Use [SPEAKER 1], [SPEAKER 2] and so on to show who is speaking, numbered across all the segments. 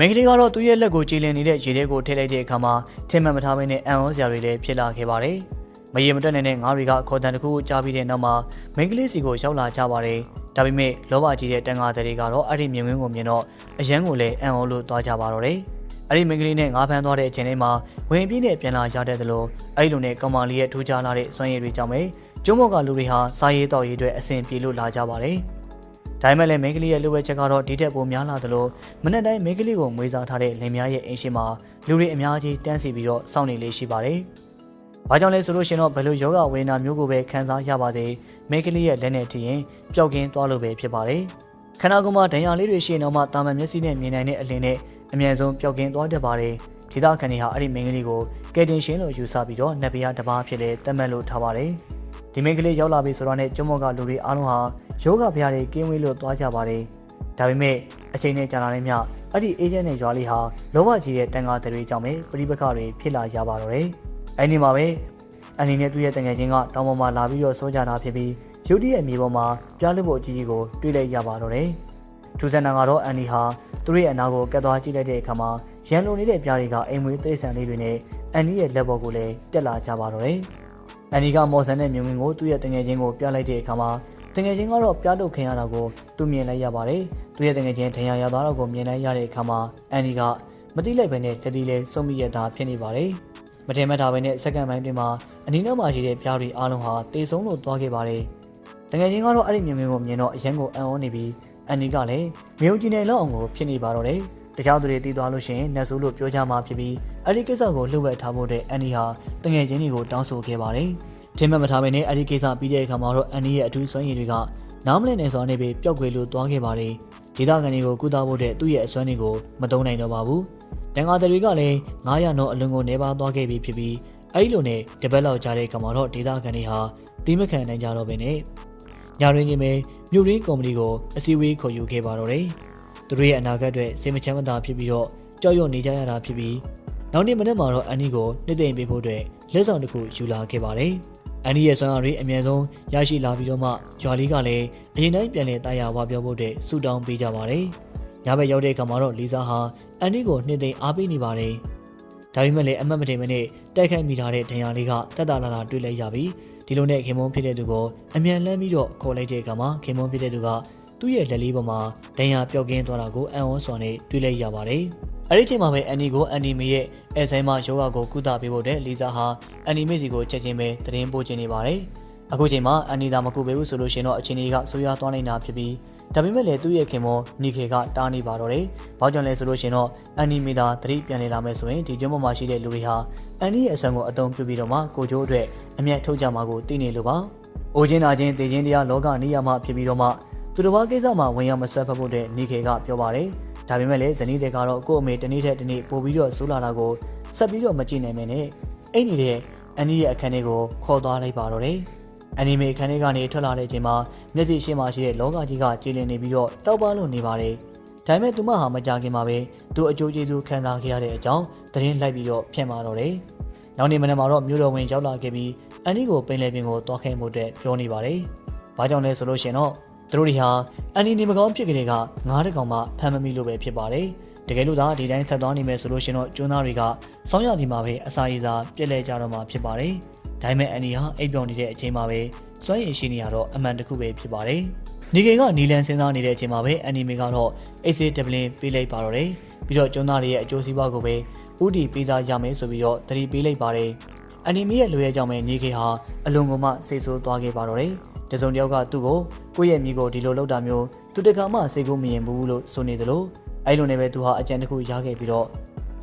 [SPEAKER 1] မိန်းကလေးကတော့သူ့ရဲ့လက်ကိုကြည်လင်နေတဲ့ရေထဲကိုထည့်လိုက်တဲ့အခါမှာထင်မှန်မထားဘဲနဲ့အံ့ဩစရာတွေလည်းဖြစ်လာခဲ့ပါတယ်။မရေမတွက်နေတဲ့ငါးတွေကခေါ်တန်တစ်ခုကိုကြားပြီးတဲ့နောက်မှာမိန်းကလေးစီကိုရောက်လာကြပါတယ်။ဒါပေမဲ့လောဘကြီးတဲ့တန်ဃာတွေကတော့အဲ့ဒီမြင်ကွင်းကိုမြင်တော့အရန်ကိုလည်းအံ့ဩလို့သွားကြပါတော့တယ်။အဲ့ဒီမိန်းကလေးနဲ့ငါးဖမ်းသွားတဲ့အချိန်လေးမှာဝင်ပြင်းနဲ့ပြန်လာရတဲ့သလိုအဲ့ဒီလိုနဲ့ကောင်မလေးရဲ့ထူးခြားလာတဲ့စွမ်းရည်တွေကြောင့်ပဲကျုံးမော့ကလူတွေဟာစားရေးတောက်ရေးအတွက်အဆင်ပြေလို့လာကြပါတယ်။ ဒါပေမဲ့လည်းမိန်းကလေးရဲ့လိုဝဲချက်ကတော့ဒီထက်ပိုများလာသလိုမနေ့တိုင်းမိန်းကလေးကိုမွေးစားထားတဲ့လင်မယားရဲ့အိမ်ရှိမှာလူတွေအများကြီးတန်းစီပြီးတော့စောင့်နေလေးရှိပါတယ်။ဘာကြောင့်လဲဆိုလို့ရှိရင်တော့ဘယ်လိုယောဂဝေဒနာမျိုးကိုပဲခံစားရပါစေမိန်းကလေးရဲ့လက်နဲ့ထည့်ရင်ပျောက်ကင်းသွားလို့ပဲဖြစ်ပါတယ်။ခန္ဓာကိုယ်မှာဒဏ်ရာလေးတွေရှိရင်တော့မှတာမန်မျက်စိနဲ့မြင်နိုင်တဲ့အလင်းနဲ့အမြန်ဆုံးပျောက်ကင်းသွားတတ်ပါတယ်။ဒေသခံတွေဟာအဲ့ဒီမိန်းကလေးကိုကယ်တင်ရှင်လို့ယူဆပြီးတော့နတ်ဘုရားတစ်ပါးဖြစ်လဲတတ်မှတ်လို့ထားပါတယ်။ ဒီမိန်းကလေးရောက်လာပြီဆိုတော့နဲ့ကျုံမော့ကလူတွေအားလုံးဟာယောဂဘုရားတွေကင်းဝေးလို့သွားကြပါတယ်။ဒါပေမဲ့အချိန်နဲ့ကြာလာတဲ့မြအဲ့ဒီအေဂျင့်နဲ့ရွာလေးဟာလောဘကြီးတဲ့တန်ခါတွေကြောင့်ပဲပြိပခတွေဖြစ်လာရပါတော့တယ်။အဲဒီမှာပဲအနေနဲ့သူ့ရဲ့တငယ်ချင်းကတောင်ပေါ်မှာလာပြီးတော့စိုးကြတာဖြစ်ပြီးရုတ်တရက်မြေပေါ်မှာပြားလက်ဖို့အကြီးကြီးကိုတွေးလိုက်ရပါတော့တယ်။ထူဇန်နာကတော့အန်ဒီဟာသူ့ရဲ့အနာကိုကတ်သွားကြည့်လိုက်တဲ့အခါမှာရန်လုံနေတဲ့ပြားတွေကအိမ်မွေးသိဆန်လေးတွေနဲ့အန်ဒီရဲ့လက်ဘော်ကိုလည်းတက်လာကြပါတော့တယ်။ အန်ဒီကမော်ဆန်တဲ့မြုံငင်ကိုသူ့ရဲ့တငယ်ချင်းကိုပြလိုက်တဲ့အခါမှာတငယ်ချင်းကတော့ပြားတုတ်ခင်ရတာကိုသူမြင်လိုက်ရပါတယ်။သူရဲ့တငယ်ချင်းထင်ရရသွားတော့ကိုမြင်လိုက်ရတဲ့အခါမှာအန်ဒီကမတိလိုက်ပဲနဲ့လက်တီလဲစုံမိရတာဖြစ်နေပါတယ်။မထင်မှတ်တာပဲနဲ့စက္ကန့်ပိုင်းတွင်မှာအနီးနားမှာရှိတဲ့ပြားတွေအားလုံးဟာတေဆုံးလို့သွားခဲ့ပါတယ်။တငယ်ချင်းကတော့အဲ့ဒီမြင်ကွင်းကိုမြင်တော့အရန်ကိုအံ့ဩနေပြီးအန်ဒီကလည်းမြုံကျင်တဲ့လောက်အောင်ကိုဖြစ်နေပါတော့တယ်။ တခြားသူတွေတီးသွားလို့ရှိရင်နတ်ဆိုးလို့ပြောကြမှာဖြစ်ပြီးအဲ့ဒီကိစ္စကိုလှုပ်ဝက်ထားဖို့တဲ့အန်ဒီဟာတငယ်ချင်းတွေကိုတောင်းဆိုခဲ့ပါတယ်။ထင်မှတ်မထားဘဲနဲ့အဲ့ဒီကိစ္စပြီးတဲ့အခါမှာတော့အန်ဒီရဲ့အထူးစွမ်းရည်တွေကနားမလည်နေစွာနဲ့ပဲပျောက်ကွယ်လို့သွားခဲ့ပါတယ်။ဒေသခံတွေကိုကုသဖို့တဲ့သူ့ရဲ့အစွမ်းတွေကိုမသုံးနိုင်တော့ပါဘူး။တန်ဃာတွေကလည်း900တော့အလွန်ကိုနေပါသွားခဲ့ပြီဖြစ်ပြီးအဲ့ဒီလိုနဲ့တပတ်လောက်ကြာတဲ့အခါမှာတော့ဒေသခံတွေဟာတိမခံနိုင်ကြတော့ဘဲနဲ့ညရင်းချင်းပဲမြို့ရင်းကုမ္ပဏီကိုအစည်းအဝေးခေါ်ယူခဲ့ပါတော့တယ်။ သူတို့ရဲ့အနာဂတ်အတွက်စိတ်မချမ်းသာဖြစ်ပြီးတော့ကြောက်ရွံ့နေကြရတာဖြစ်ပြီးနောက်နေ့မနေ့မှာတော့အန်နီကိုနှစ်သိမ့်ပေးဖို့အတွက်လက်ဆောင်တစ်ခုယူလာခဲ့ပါတယ်။အန်နီရဲ့ဆွမ်းအားတွေအမြဲဆုံးရရှိလာပြီးတော့မှရွာလေးကလည်းအရင်တိုင်းပြန်လည်တာယာဝါပြောဖို့အတွက်ဆူတောင်းပေးကြပါတယ်။ညဘက်ရောက်တဲ့အခါမှာတော့လီဇာဟာအန်နီကိုနှစ်သိမ့်အားပေးနေပါတယ်။ဒါပေမဲ့လည်းအမတ်မတင်မနဲ့တိုက်ခိုက်မိထားတဲ့ဒဏ်ရာလေးကတက်တာလာလာတွေ့လိုက်ရပြီးဒီလိုနဲ့ခင်မုန်းဖြစ်တဲ့သူကိုအမြန်လန်းပြီးတော့ခေါ်လိုက်တဲ့အခါမှာခင်မုန်းဖြစ်တဲ့သူက သူ့ရဲ့လက်လေးပေါ်မှာဒဏ်ရာပျောက်ကင်းသွားတာကိုအံ့ဩစွာနဲ့တွေ့လိုက်ရပါတယ်။အဲဒီချိန်မှာပဲအန်နီကိုအန်နီမေရဲ့အဲဆိုင်မှာယောဂကိုကုသပေးဖို့တဲ့လီဇာဟာအန်နီမေစီကိုချက်ချင်းပဲတရင်ပို့ချင်နေပါတယ်။အခုချိန်မှာအန်နီသာမကုပေးဘူးဆိုလို့ရှိရင်တော့အချင်းကြီးကဆိုးရွားသွားနေတာဖြစ်ပြီးဒါပေမဲ့လည်းသူ့ရဲ့ခင်မောနီခေကတားနေပါတော့တယ်။ဘာကြောင့်လဲဆိုလို့ရှိရင်တော့အန်နီမီသာတတိပြန်လေလာမယ်ဆိုရင်ဒီကျွန်းပေါ်မှာရှိတဲ့လူတွေဟာအန်နီရဲ့အဆွမ်းကိုအသုံးပြုပြီးတော့မှကိုကျိုးအတွက်အမျက်ထုတ်ကြမှာကိုသိနေလို့ပါ။အိုချင်းနာချင်းတေချင်းတရားလောကနေရမှာဖြစ်ပြီးတော့မှ သူတစ်ပါးကိစ္စမှာဝင်ရောက်မဆွဲဖက်ဖို့တဲ့နီခေကပြောပါတယ်။ဒါပေမဲ့လည်းဇနီးတဲ့ကတော့ကို့အမေတနေ့ထက်တနေ့ပို့ပြီးတော့ဆိုးလာတာကိုဆက်ပြီးတော့မကြည့်နိုင်မနဲ့အဲ့ဒီတဲ့အန်နီရဲ့အခန်းလေးကိုခေါ်သွားလိုက်ပါတော့တယ်။အနီမေခန်းလေးကနေထွက်လာတဲ့အချိန်မှာမျက်စိရှင်းမှရှိတဲ့လောကကြီးကကြည်လင်နေပြီးတော့တောက်ပလို့နေပါတယ်။ဒါပေမဲ့သူမဟာမကြခင်မှာပဲသူအကျိုးကျေးဇူးခံစားခဲ့ရတဲ့အကြောင်းသတင်းလိုက်ပြီးတော့ဖြန့်มาတော့တယ်။နောက်နေ့မနက်မှာတော့မြို့တော်ဝင်ရောက်လာခဲ့ပြီးအန်ဒီကိုပင်လယ်ပြင်ကိုတွားခိုင်းမှုတဲ့ပြောနေပါတယ်။ဘာကြောင့်လဲဆိုလို့ရှိရင်တော့ သူတို့တွေဟာအန်ဒီနေမကောင်းဖြစ်ကြတဲ့ကငားတကောင်မှဖမ်းမမိလို့ပဲဖြစ်ပါတယ်။တကယ်လို့သာဒီတိုင်းဆက်သွားနေမယ်ဆိုလို့ရှိရင်တော့ကျွန်းသားတွေကစောင်းရဒီမှာပဲအစာရည်စာပြက်လဲကြတော့မှာဖြစ်ပါတယ်။ဒါပေမဲ့အန်ဒီဟာအိပ်ပျော်နေတဲ့အချိန်မှာပဲစွမ်းရည်ရှိနေရတော့အမှန်တခုပဲဖြစ်ပါတယ်။နီဂေကနီလန်စဉ်းစားနေတဲ့အချိန်မှာပဲအန်နီမေကတော့အေးစေးဒဗလင်ပေးလိုက်ပါတော့တယ်။ပြီးတော့ကျွန်းသားတွေရဲ့အကျိုးစီးပွားကိုပဲဥတီပေးစားရမယ်ဆိုပြီးတော့တတိပေးလိုက်ပါတယ်။အန်နီမေရဲ့လိုရဲကြောင့်ပဲနီဂေဟာအလွန်ကုန်မှစိတ်ဆိုးသွားခဲ့ပါတော့တယ်။တစုံတယောက်ကသူ့ကို ကိုယ့်ရဲ့မိကိုဒီလိုလုပ်တာမျိုးသူတကမှစိတ်ကူးမရင်ဘူးလို့ဆိုနေသလိုအဲ့လိုနဲ့ပဲသူဟာအကြံတစ်ခုရခဲ့ပြီးတော့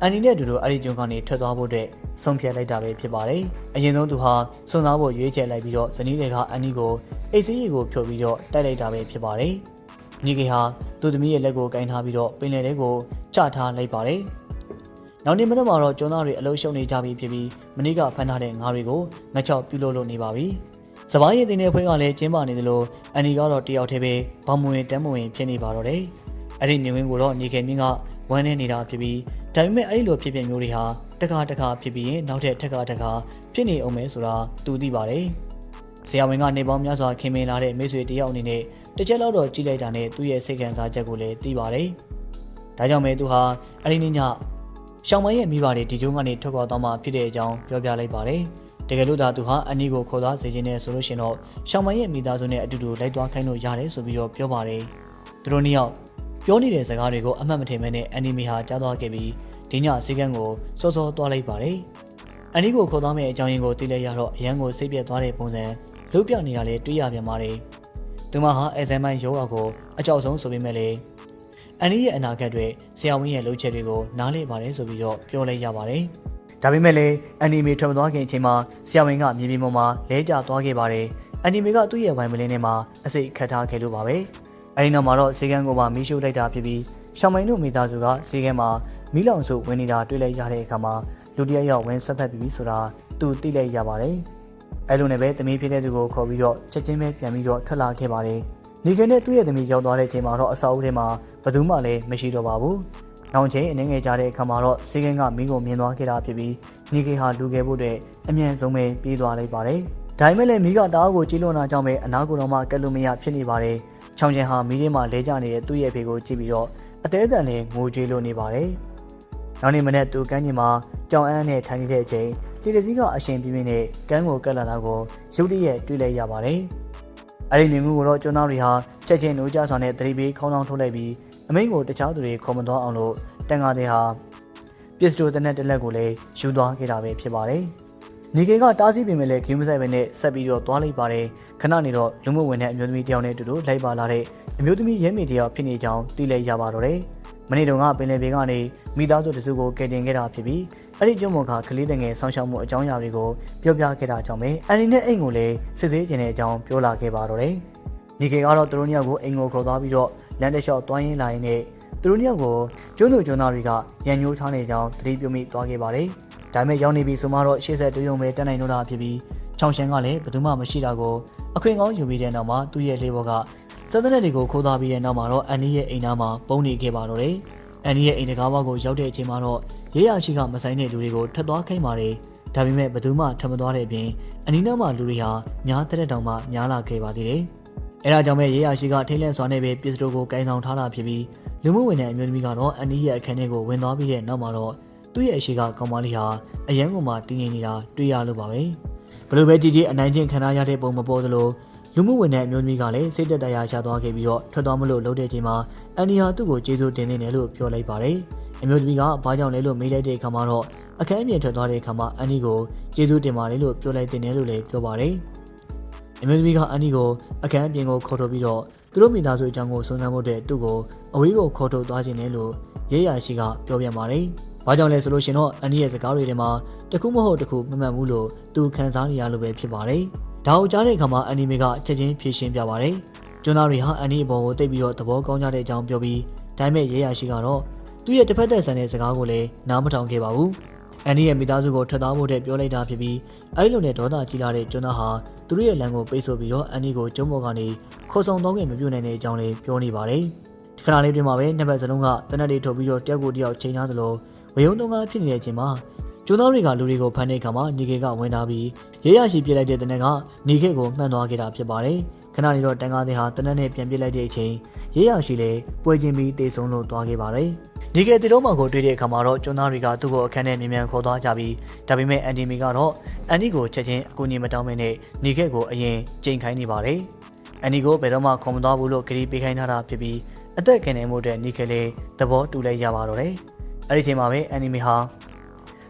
[SPEAKER 1] အန်နီနဲ့အတူတူအဲ့ဒီကျွန်းကနေထွက်သွားဖို့အတွက်ဆုံးဖြတ်လိုက်တာပဲဖြစ်ပါတယ်။အရင်ဆုံးသူဟာစွန့်စားဖို့ရွေးချယ်လိုက်ပြီးတော့ဇနီးတွေကအန်နီကိုအိတ်စီးရီကိုဖြုတ်ပြီးတော့တိုက်လိုက်တာပဲဖြစ်ပါတယ်။ညီကေဟာသူ့သမီးရဲ့လက်ကိုကင်ထားပြီးတော့ပင်လယ်ထဲကိုချထားလိုက်ပါတယ်။နောက်နေ့မနက်မှာတော့ကျွန်းသားတွေအလုံးရှုံနေကြပြီဖြစ်ပြီးမနေ့ကဖမ်းထားတဲ့ငါးတွေကိုငချောက်ပြုတ်လို့နေပါပြီ။ စပားရည်တင်တဲ့ဖွဲကလည်းကျင်းပနေသလိုအန်နီကတော့တယောက်တည်းပဲဘောင်မဝင်တမ်းမဝင်ဖြစ်နေပါတော့တယ်။အဲ့ဒီနေဝင်းကိုတော့ညီကေမြင့်ကဝမ်းနေနေတာဖြစ်ပြီးဒါပေမဲ့အဲ့လိုဖြစ်ဖြစ်မျိုးတွေဟာတခါတခါဖြစ်ပြီးရင်နောက်ထပ်တစ်ခါတစ်ခါဖြစ်နေအောင်မဲဆိုတာသူသိပါတယ်။ဆရာဝန်ကနေပေါင်းများစွာခင်မင်လာတဲ့မိတ်ဆွေတယောက်အနေနဲ့တစ်ချက်လောက်တော့ကြည့်လိုက်တာနဲ့သူ့ရဲ့စိတ်ခံစားချက်ကိုလည်းသိပါတယ်။ဒါကြောင့်ပဲသူဟာအဲ့ဒီနေ့ညရှောင်းမရဲ့မိဘတွေဒီကျုံကနေထွက်ခွာသွားမှဖြစ်တဲ့အကြောင်းပြောပြလိုက်ပါတယ် တကယ်လို့သာသူဟာအန်နီကိုခေါ်သွားစေခြင်းနဲ့ဆိုလို့ရှိရင်တော့ရှောင်းမရဲ့မိသားစုနဲ့အတူတူလိုက်သွားခိုင်းလို့ရတယ်ဆိုပြီးတော့ပြောပါတယ်သူတို့နှစ်ယောက်ပြောနေတဲ့စကားတွေကိုအမှတ်မထင်မဲနဲ့အန်နီမီဟာကြားသွားခဲ့ပြီးဒီညစီကန်းကိုစောစောသွားလိုက်ပါတယ်အန်နီကိုခေါ်သွားမယ့်အကြောင်းရင်းကိုသိလိုက်ရတော့အရန်ကိုစိတ်ပြက်သွားတဲ့ပုံစံလုတ်ပြနေတာလည်းတွေ့ရပြန်ပါတယ်သူမဟာအဲဇန်မိုင်းယောဂါကိုအကြောက်ဆုံးဆိုပေမဲ့လည်းအန်နီရဲ့အနာဂတ်တွေဆရာဝန်ရဲ့လှုပ်ချက်တွေကိုနားလည်ပါတယ်ဆိုပြီးတော့ပြောလိုက်ရပါတယ် ဒါပေမဲ့လည်းအန်နီမီထွက်မသွားခင်အချိန်မှာဆရာဝန်ကမြေပြင်ပေါ်မှာလဲကျသွားခဲ့ပါတယ်အန်နီမီကသူ့ရဲ့ဝိုင်မလင်းထဲမှာအစိတ်ခတ်ထားခဲ့လို့ပါပဲအဲဒီနောက်မှာတော့စေကန်းကိုပါမီးရှို့လိုက်တာဖြစ်ပြီးရှောင်းမိုင်းတို့မိသားစုကစေကန်းမှာမီးလောင်စုဝင်နေတာတွေ့လိုက်ရတဲ့အခါမှာလူတယောက်ယောက်ဝင်ဆက်သက်ပြီးဆိုတာသူသိလိုက်ရပါတယ်အဲလိုနဲ့ပဲသမီးဖြစ်တဲ့သူကိုခေါ်ပြီးတော့ချက်ချင်းပဲပြန်ပြီးတော့ထွက်လာခဲ့ပါတယ်နေခင်နဲ့သူ့ရဲ့သမီးရောက်သွားတဲ့အချိန်မှာတော့အဆောက်အဦထဲမှာဘယ်သူမှလည်းမရှိတော့ပါဘူး။ နောက်ချိန်အနေငယ်ကြတဲ့အခါမှာတော့စေကင်းကမင်းကိုမြင်သွားခဲ့တာဖြစ်ပြီးနေကေဟာလူခဲ့ဖို့အတွက်အမြန်ဆုံးပဲပြေးသွားလိုက်ပါတယ်။ဒါပေမဲ့လည်းမီးကတအားကိုကြီးလွန်တာကြောင့်ပဲအနာကိုတော့မှကက်လို့မရဖြစ်နေပါတယ်။ချောင်းချင်ဟာမီးထဲမှာလဲကျနေတဲ့သူ့ရဲ့ဖေကိုကြည့်ပြီးတော့အသေးအတန်နဲ့ငိုကြွေးလို့နေပါတယ်။နောက်နေ့မနေ့သူကန်းကြီးမှာကြောင်အန်းနဲ့ထိုင်နေတဲ့အချိန်တီတစည်းကအရှင်ပြင်းပြင်းနဲ့ကန်းကိုကက်လာတာကိုရုတ်တရက်တွေ့လိုက်ရပါတယ်။အဲ့ဒီနေမှုကိုတော့ကျွန်းသားတွေဟာချက်ချင်းနိုးကြစွာနဲ့တတိပေးခေါင်းဆောင်ထုတ်လိုက်ပြီး အမိန့်ကိုတခြားသူတွေခေါ်မသွားအောင်လို့တန်ဃာတွေဟာပစ္စတိုတနက်တစ်လက်ကိုလည်းယူသွားခဲ့တာပဲဖြစ်ပါတယ်။နေကေကတားဆီးပင်မဲ့လည်းဂိမ်းမဆိုင်ပဲနဲ့ဆက်ပြီးတော့သွားလိုက်ပါတယ်။ခဏနေတော့လူမှုဝင်တဲ့အမျိုးသမီးတယောက်နဲ့အတူတူလိုက်ပါလာတဲ့အမျိုးသမီးရဲမေတယောက်ဖြစ်နေကြောင်းသိလိုက်ရပါတော့တယ်။မနေ့တုန်းကပင်လယ်ပေကနေမိသားစုတစုကိုကယ်တင်ခဲ့တာဖြစ်ပြီးအဲ့ဒီကျွန်းပေါ်ကကလေးတငယ်ဆောင်းရှောက်မှုအကြောင်းအရာတွေကိုပြောပြခဲ့တာကြောင့်ပဲအန်နီနဲ့အိမ်ကိုလည်းစစ်ဆေးခြင်းတဲ့အကြောင်းပြောလာခဲ့ပါတော့တယ်။ နေကေကတော့သူတို့ညကိုအိမ်ကိုခေါ်သွားပြီးတော့လမ်းတစ်လျှောက်တွိုင်းရင်းလာရင်းနဲ့သူတို့ညကိုကျွန်းသူကျွန်းသားတွေကရန်ညိုးထားနေကြောင်းသတိပြုမိသွားခဲ့ပါတယ်။ဒါပေမဲ့ရောက်နေပြီဆိုမှတော့ရှေ့ဆက်တွေ့ရုံပဲတက်နိုင်တော့တာဖြစ်ပြီးချောင်းရှန်ကလည်းဘယ်သူမှမရှိတာကိုအခွင့်ကောင်းယူပြီးတဲ့နောက်မှာသူ့ရဲ့လေဘော်ကစက်တဲ့တွေကိုခိုးသွားပြီးတဲ့နောက်မှာတော့အန်နီရဲ့အိမ်သားမှာပုံနေခဲ့ပါတော့တယ်။အန်နီရဲ့အိမ်တကားဘောက်ကိုရောက်တဲ့အချိန်မှာတော့ရဲရရှိကမဆိုင်တဲ့လူတွေကိုထပ်သွားခိုင်းပါတယ်။ဒါပေမဲ့ဘယ်သူမှထပ်မသွားတဲ့အပြင်အနီးနားမှာလူတွေဟာများတဲ့တောင်မှများလာခဲ့ပါသေးတယ်။ အဲဒါကြောင့်ပဲရဲရရှိကထိတ်လန့်စွာနဲ့ပဲပစ္စတိုကိုကင်ဆောင်ထားတာဖြစ်ပြီးလူမှုဝင်တဲ့အမျိုးသမီးကတော့အန်နီရဲ့အခန်းထဲကိုဝင်သွားပြီးတဲ့နောက်မှာတော့သူ့ရဲ့အရှိကကောင်မလေးဟာအရန်ကုန်မှာတည်ငြိမ်နေတာတွေ့ရလို့ပါပဲ။ဘလို့ပဲကြည်ကြည်အနိုင်ကျင့်ခံရတဲ့ပုံမပေါ်သလိုလူမှုဝင်တဲ့အမျိုးသမီးကလည်းစိတ်သက်သာရချသွားခဲ့ပြီးတော့ထွက်သွားမလို့လှုပ်တဲ့ချိန်မှာအန်နီဟာသူ့ကိုကျေးဇူးတင်နေတယ်လို့ပြောလိုက်ပါတယ်။အမျိုးသမီးကဘာကြောင့်လဲလို့မေးလိုက်တဲ့အခါမှာတော့အခန်းအပြင်ထွက်သွားတဲ့အခါမှာအန်နီကိုကျေးဇူးတင်ပါတယ်လို့ပြောလိုက်တင်တယ်လို့လည်းပြောပါတယ်။ အမျိုးသမီးကအန်နီကိုအခန်းအပြင်ကိုခေါ်ထုတ်ပြီးတော့သူတို့မိသားစုအကြောင်းကိုစုံစမ်းဖို့တဲ့သူ့ကိုအဝေးကိုခေါ်ထုတ်သွားခြင်းလဲလို့ရဲရရှိကပြောပြပါတယ်။ဘာကြောင့်လဲဆိုလို့ရှင်တော့အန်နီရဲ့စကားတွေထဲမှာတခုမဟုတ်တခုမမှန်ဘူးလို့သူခံစားနေရလို့ပဲဖြစ်ပါတယ်။ဒါကိုကြားတဲ့အခါမှာအန်နီမေကချက်ချင်းဖြေရှင်းပြပါတယ်။ကျွန်းသားတွေဟာအန်နီအပေါ်ကိုတိတ်ပြီးတော့သဘောကောင်းကြတဲ့အကြောင်းပြောပြီးဒါပေမဲ့ရဲရရှိကတော့သူ့ရဲ့တစ်ဖက်သက်ဆန်တဲ့စကားကိုလည်းနားမထောင်ခဲ့ပါဘူး။အန်နီရဲ့မိသားစုကိုထွက်သွားဖို့တဲ့ပြောလိုက်တာဖြစ်ပြီး အဲ့လိုနဲ့ဒေါသကြီးလာတဲ့ကျွန်းသားဟာသူတို့ရဲ့လမ်းကိုပိတ်ဆို့ပြီးတော့အန်နီကိုကျုံးပေါ်ကနေခေါ်ဆောင်တော့ခင်မပြုတ်နိုင်တဲ့အကြောင်းလေးပြောနေပါတယ်။ခဏလေးတွင်မှာပဲနှစ်ဖက်စလုံးကတနက်တွေထုတ်ပြီးတော့တယောက်ကိုတယောက်ချိန်ထားသလိုဝေယုံတုံးကားဖြစ်နေတဲ့အချိန်မှာကျွန်းသားတွေကလူတွေကိုဖမ်းတဲ့အခါမှာနေကေကဝင်လာပြီးရဲရရှိပြစ်လိုက်တဲ့တနက်ကနေခေကိုမှန်သွားခဲ့တာဖြစ်ပါတယ်။ခဏနေတော့တန်ကားတဲ့ဟာတနက်နဲ့ပြန်ပြစ်လိုက်တဲ့အချိန်ရဲရရှိလေပွဲချင်းပြီးတေဆုံးလို့သွားခဲ့ပါတယ်။ ဒီကဲတီတော့မကိုတွေ့တဲ့အခါမှာတော့ကျွန်းသားတွေကသူ့ကိုအခန်းထဲမြင်မြန်ခေါ်သွားကြပြီးဒါပေမဲ့အန်ဒီမီကတော့အန်ဒီကိုချက်ချင်းအကူအညီမတောင်းမနဲ့နေခဲ့ကိုအရင်ချိန်ခိုင်းနေပါတယ်။အန်ဒီကိုဘယ်တော့မှခေါ်မသွားဘူးလို့ခရီးပေးခိုင်းထားတာဖြစ်ပြီးအသက်ခံနေမှုတဲ့နေခဲ့လေသဘောတူလိုက်ရပါတော့တယ်။အဲဒီချိန်မှာပဲအန်ဒီမီဟာ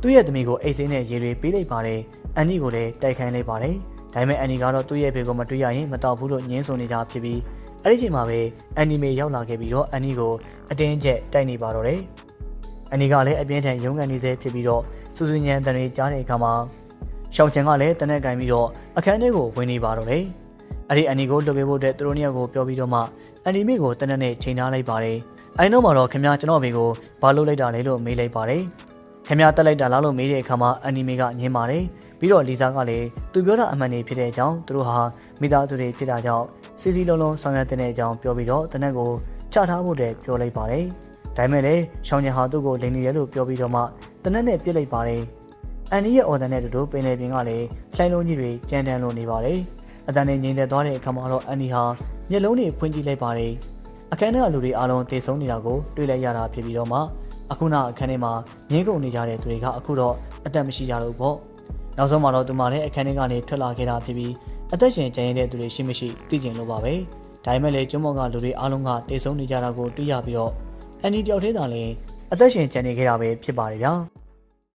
[SPEAKER 1] သူ့ရဲ့သမီးကိုအိတ်စင်းနဲ့ရေတွေပေးလိုက်ပါတယ်။အန်ဒီကိုလည်းတိုက်ခိုင်းလိုက်ပါတယ်။ဒါပေမဲ့အန်ဒီကတော့သူ့ရဲ့ဖေကိုမတွေ့ရရင်မတော့ဘူးလို့ညင်းဆိုနေတာဖြစ်ပြီး အဲ့ဒီချိန်မှာပဲအန်နီမေရောက်လာခဲ့ပြီးတော့အန်နီကိုအတင်းကျပ်တိုက်နေပါတော့တယ်။အန်နီကလည်းအပြင်းထန်ရုန်းကန်နေစေဖြစ်ပြီးတော့စူးစူးညံတန်တွေကြားတဲ့အခါမှာရှောင်းချန်ကလည်းတနက်ကင်ပြီးတော့အခန်းထဲကိုဝင်နေပါတော့တယ်။အဲ့ဒီအန်နီကိုလွှတ်ပေးဖို့အတွက်သူတို့နှစ်ယောက်ကိုပြောပြီးတော့မှအန်နီမေကိုတနက်နဲ့ချိန်ထားလိုက်ပါတယ်။အဲ့နောက်မှာတော့ခင်ဗျာကျွန်တော်ဘေကိုဘာလုပ်လိုက်တာလဲလို့မေးလိုက်ပါတယ်။ခင်ဗျာတက်လိုက်တာလားလို့မေးတဲ့အခါမှာအန်နီမေကညင်းပါတယ်။ ပြီးတော့လီဆာကလည်းသူပြောတာအမှန်နေဖြစ်တဲ့အကြောင်းသူတို့ဟာမိသားစုတွေဖြစ်တာကြောင့်စီစီလုံးလုံးဆောင်ရွက်တဲ့အကြောင်းပြောပြီးတော့တနက်ကိုချထားဖို့တည်းပြောလိုက်ပါတယ်။ဒါပေမဲ့လည်းရှောင်းညဟာသူ့ကိုလိန်နေရလို့ပြောပြီးတော့မှတနက်နဲ့ပြစ်လိုက်ပါတယ်။အန်ဒီရဲ့အော်ဒန်နဲ့တူတူပင်လယ်ပြင်ကလည်းလှိုင်းလုံးကြီးတွေကြမ်းတမ်းလို့နေပါတယ်။အတန်နဲ့ငြိမ်သက်သွားတဲ့အခါမှာတော့အန်ဒီဟာမျက်လုံးတွေဖွင့်ကြည့်လိုက်ပါတယ်။အခန်းထဲကလူတွေအားလုံးတည်ဆုံနေတာကိုတွေ့လိုက်ရတာဖြစ်ပြီးတော့မှအခုနောက်အခန်းထဲမှာငင်းကုန်နေကြတဲ့သူတွေကအခုတော့အသက်မရှိကြတော့ဘူးပေါ့ နောက်ဆုံးမှာတော့သူမလည်းအခန်းထဲကနေထွက်လာခဲ့တာဖြစ်ပြီးအသက်ရှင်ကျန်ရတဲ့သူတွေရှိမရှိသိကျင်လို့ပါပဲဒါပေမဲ့လည်းကျွန်းမော်ကလူတွေအားလုံးကတည်ဆုံနေကြတာကိုတွေ့ရပြီးတော့အန်ဒီတယောက်တည်းသာလည်းအသက်ရှင်ကျန်နေခဲ့တာပဲဖြစ်ပါတယ်ဗျာ